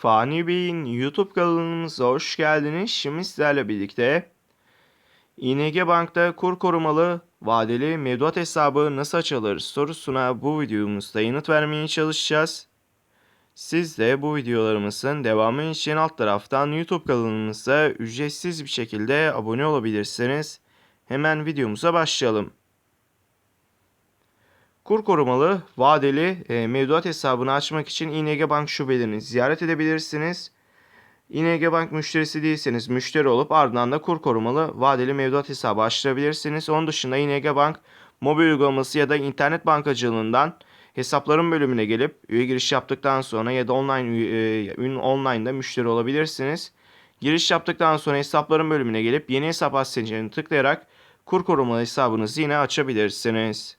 Fani Bey'in YouTube kanalımıza hoş geldiniz. Şimdi sizlerle birlikte ING Bank'ta kur korumalı vadeli mevduat hesabı nasıl açılır sorusuna bu videomuzda yanıt vermeye çalışacağız. Siz de bu videolarımızın devamı için alt taraftan YouTube kanalımıza ücretsiz bir şekilde abone olabilirsiniz. Hemen videomuza başlayalım. Kur korumalı vadeli e, mevduat hesabını açmak için ING Bank şubelerini ziyaret edebilirsiniz. ING Bank müşterisi değilseniz müşteri olup ardından da kur korumalı vadeli mevduat hesabı açtırabilirsiniz. Onun dışında ING Bank mobil uygulaması ya da internet bankacılığından hesapların bölümüne gelip üye giriş yaptıktan sonra ya da online e, online'da müşteri olabilirsiniz. Giriş yaptıktan sonra hesapların bölümüne gelip yeni hesap seçeneğini tıklayarak kur korumalı hesabınızı yine açabilirsiniz.